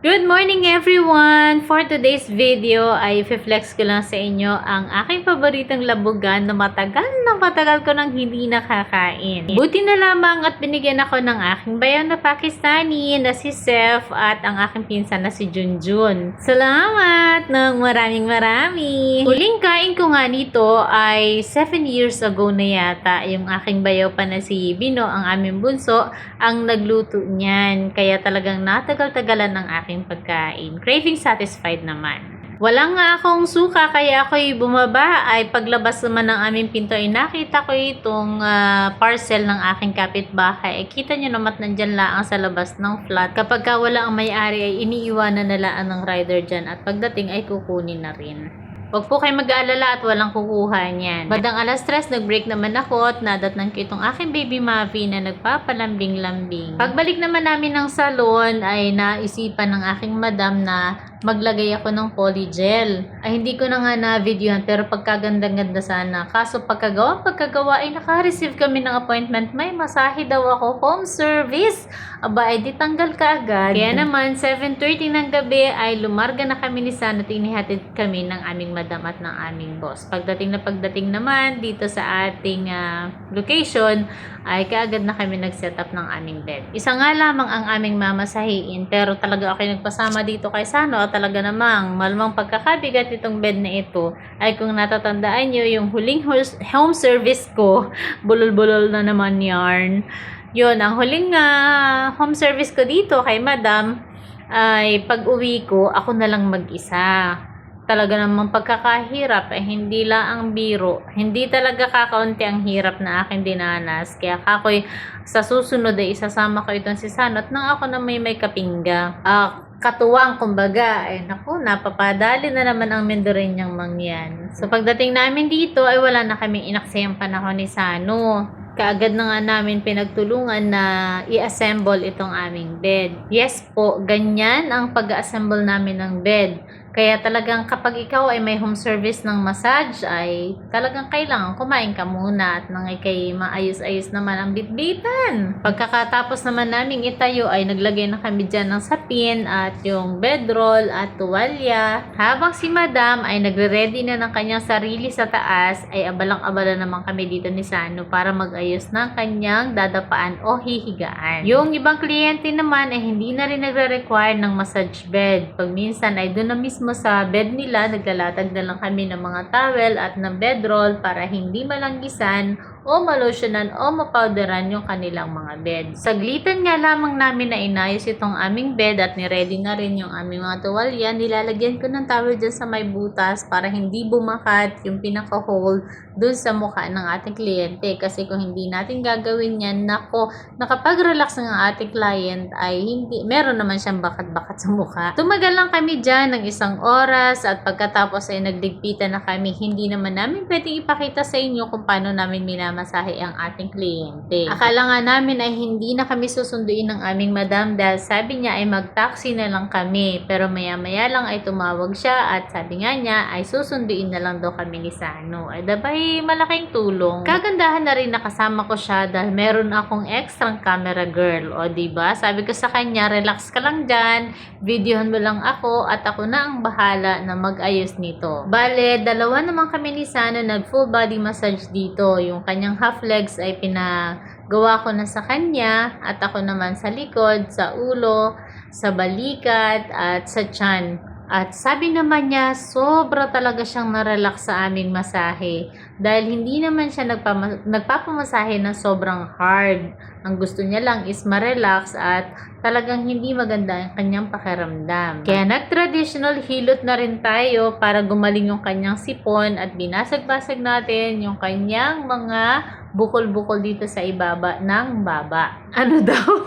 Good morning everyone! For today's video ay flex ko lang sa inyo ang aking paboritong labugan na matagal na matagal ko nang hindi nakakain. Buti na lamang at binigyan ako ng aking bayan na Pakistani na si Sef at ang aking pinsan na si Junjun. Salamat ng maraming marami! Huling kain ko nga nito ay 7 years ago na yata yung aking bayaw pa na si Bino, ang aming bunso, ang nagluto niyan. Kaya talagang natagal-tagalan ng aking pagkain. Craving satisfied naman. Wala nga akong suka kaya ako'y bumaba ay paglabas naman ng aming pinto ay nakita ko itong ah, parcel ng aking kapitbahay. Eh, kita nyo naman nandyan laang sa labas ng flat. Kapag ka wala ang may-ari ay iniiwanan na laan ng rider dyan at pagdating ay kukunin na rin. Huwag po kayo mag-aalala at walang kukuha niyan. Badang alas stress, nag-break naman ako at nadatnan ko itong aking baby Mavi na nagpapalambing-lambing. Pagbalik naman namin ng salon ay naisipan ng aking madam na maglagay ako ng polygel. Ay hindi ko na nga na-videohan pero pagkaganda-ganda sana. Kaso pagkagawa, pagkagawa ay naka-receive kami ng appointment. May masahe daw ako home service. Aba, ay di tanggal ka agad. Kaya naman, 7.30 ng gabi ay lumarga na kami ni San at inihatid kami ng aming madam at ng aming boss. Pagdating na pagdating naman dito sa ating ah, location, ay kaagad na kami nag-set up ng aming bed. Isa nga lamang ang aming mamasahiin pero talaga ako nagpasama dito kay Sano at talaga namang malamang pagkakabigat itong bed na ito ay kung natatandaan nyo yung huling home service ko, bulol-bulol na naman yarn. Yun, ang huling ah, home service ko dito kay madam ay pag uwi ko, ako na lang mag-isa talaga namang pagkakahirap ay hindi lang ang biro. Hindi talaga kakaunti ang hirap na akin dinanas. Kaya kakoy sa susunod ay isasama ko itong si Sanot nang ako na may may kapingga. Ah, katuwang kumbaga. Ay naku, napapadali na naman ang mendorenyang mangyan. So pagdating namin dito ay wala na kaming inaksayang panahon ni Sano kaagad na nga namin pinagtulungan na i-assemble itong aming bed. Yes po, ganyan ang pag-assemble namin ng bed. Kaya talagang kapag ikaw ay may home service ng massage ay talagang kailangan kumain ka muna at nang ikay maayos-ayos naman ang bitbitan. Pagkakatapos naman naming itayo ay naglagay na kami dyan ng sapin at yung bedroll at tuwalya. Habang si madam ay nagre-ready na ng kanyang sarili sa taas ay abalang-abala naman kami dito ni Sano para mag-ayos ng kanyang dadapaan o hihigaan. Yung ibang kliyente naman ay hindi na rin nagre-require ng massage bed. Pag minsan ay doon na mismo sa bed nila, naglalatag na lang kami ng mga towel at ng bedroll para hindi malanggisan o malosyonan o mapowderan yung kanilang mga bed. Saglitan nga lamang namin na inayos itong aming bed at niready na rin yung aming mga tuwalya. Nilalagyan ko ng towel dyan sa may butas para hindi bumakat yung pinaka-hole dun sa mukha ng ating kliyente. Kasi kung hindi natin gagawin yan, nako, nakapag-relax ng ating client ay hindi, meron naman siyang bakat-bakat sa mukha. Tumagal lang kami dyan ng isang oras at pagkatapos ay nagligpitan na kami, hindi naman namin pwedeng ipakita sa inyo kung paano namin minamasahe ang ating kliyente. Akala nga namin ay hindi na kami susunduin ng aming madam dahil sabi niya ay mag-taxi na lang kami. Pero maya-maya lang ay tumawag siya at sabi nga niya ay susunduin na lang daw kami ni Sano. Ay dabay malaking tulong. Kagandahan na rin nakasama ko siya dahil meron akong extra camera girl. O di ba? Sabi ko sa kanya, relax ka lang dyan, videohan mo lang ako at ako na ang bahala na mag-ayos nito. Bale, dalawa naman kami ni Sano nag full body massage dito. Yung kanyang half legs ay pinagawa ko na sa kanya at ako naman sa likod, sa ulo, sa balikat at sa tiyan. At sabi naman niya, sobra talaga siyang na-relax sa aming masahe. Dahil hindi naman siya nagpama- nagpapamasahe ng sobrang hard. Ang gusto niya lang is ma-relax at talagang hindi maganda ang kanyang pakiramdam. Kaya nag-traditional hilot na rin tayo para gumaling yung kanyang sipon at binasag-basag natin yung kanyang mga bukol-bukol dito sa ibaba ng baba. Ano daw?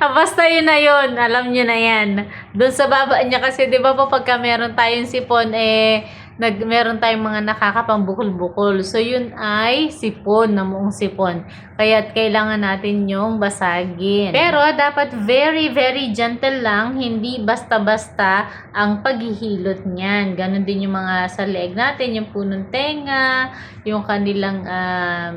Ah, Basta yun na yun. Alam nyo na yan. Doon sa baba niya kasi, di ba po pagka meron tayong sipon, eh, nag, meron tayong mga nakakapambukol-bukol. So, yun ay sipon, namuong sipon. Kaya kailangan natin yung basagin. Pero, dapat very, very gentle lang. Hindi basta-basta ang paghihilot niyan. Ganon din yung mga sa leeg natin, yung punong tenga, yung kanilang um,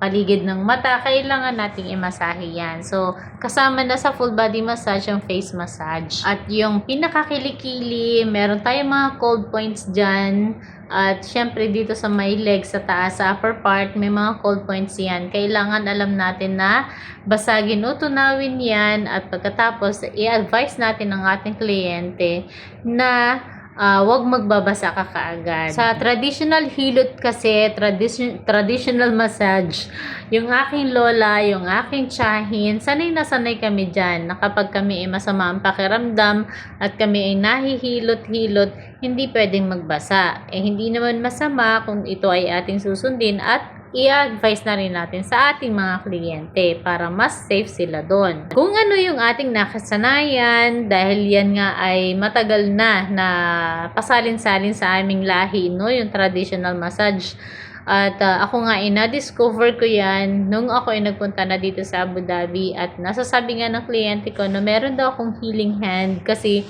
paligid ng mata, kailangan nating imasahe yan. So, kasama na sa full body massage yung face massage. At yung pinakakilikili, meron tayong mga cold points dyan. At syempre dito sa may legs sa taas, sa upper part, may mga cold points yan. Kailangan alam natin na basagin o tunawin yan at pagkatapos i-advise natin ng ating kliyente na ah, wag magbabasa ka kaagad. Sa traditional hilot kasi, tradition, traditional massage, yung aking lola, yung aking tsahin, sanay na sanay kami dyan na kapag kami ay masama ang pakiramdam at kami ay nahihilot-hilot, hindi pwedeng magbasa. Eh, hindi naman masama kung ito ay ating susundin at i-advise na rin natin sa ating mga kliyente para mas safe sila doon. Kung ano yung ating nakasanayan, dahil yan nga ay matagal na na pasalin-salin sa aming lahi, no? yung traditional massage. At ah, ako nga ay na-discover ko yan nung ako ay nagpunta na dito sa Abu Dhabi at nasasabi nga ng kliyente ko na meron daw akong healing hand kasi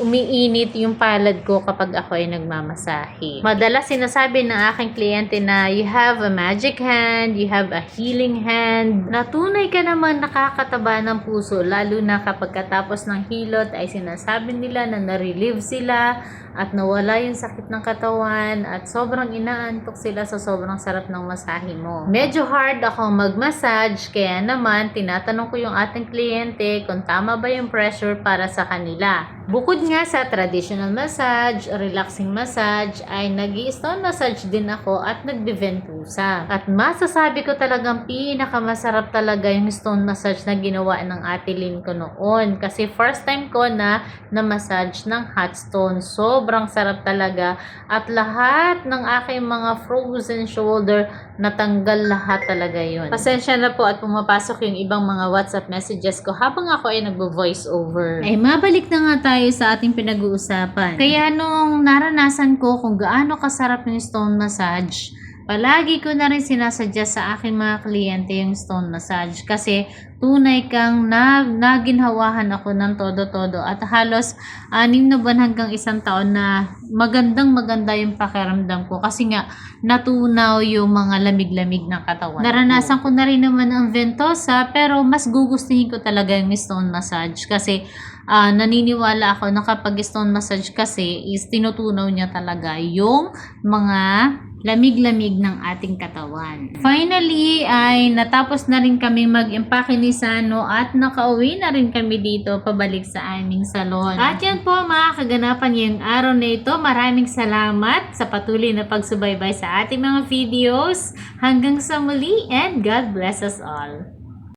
umiinit yung palad ko kapag ako ay nagmamasahe. Madalas sinasabi ng aking kliyente na you have a magic hand, you have a healing hand, na tunay ka naman nakakataba ng puso, lalo na kapag katapos ng hilot ay sinasabi nila na na-relieve sila at nawala yung sakit ng katawan at sobrang inaantok sila sa sobrang sarap ng masahe mo. Medyo hard ako mag-massage kaya naman tinatanong ko yung ating kliyente kung tama ba yung pressure para sa kanila. Bukod nga sa traditional massage, relaxing massage, ay nag stone massage din ako at nagbiventusa. At masasabi ko talagang pinakamasarap talaga yung stone massage na ginawa ng ate Lynn ko noon. Kasi first time ko na na-massage ng hot stone. Sobrang sarap talaga. At lahat ng aking mga frozen shoulder, natanggal lahat talaga yun. Pasensya na po at pumapasok yung ibang mga WhatsApp messages ko habang ako ay nagbo-voice over. Ay, mabalik na nga tayo sa ating pinag-uusapan. Kaya nung naranasan ko kung gaano kasarap yung stone massage, palagi ko na rin sinasadya sa aking mga kliyente yung stone massage kasi tunay kang na, naginhawahan ako ng todo-todo at halos anim na buwan hanggang isang taon na magandang maganda yung pakiramdam ko kasi nga natunaw yung mga lamig-lamig ng katawan. Naranasan ko na rin naman ang ventosa pero mas gugustuhin ko talaga yung stone massage kasi ah, naniniwala ako na kapag stone massage kasi is tinutunaw niya talaga yung mga lamig-lamig ng ating katawan. Finally, ay natapos na rin kami mag-empake ni Sano at nakauwi na rin kami dito pabalik sa aming salon. At yan po mga kaganapan yung araw na ito. Maraming salamat sa patuloy na pagsubaybay sa ating mga videos. Hanggang sa muli and God bless us all.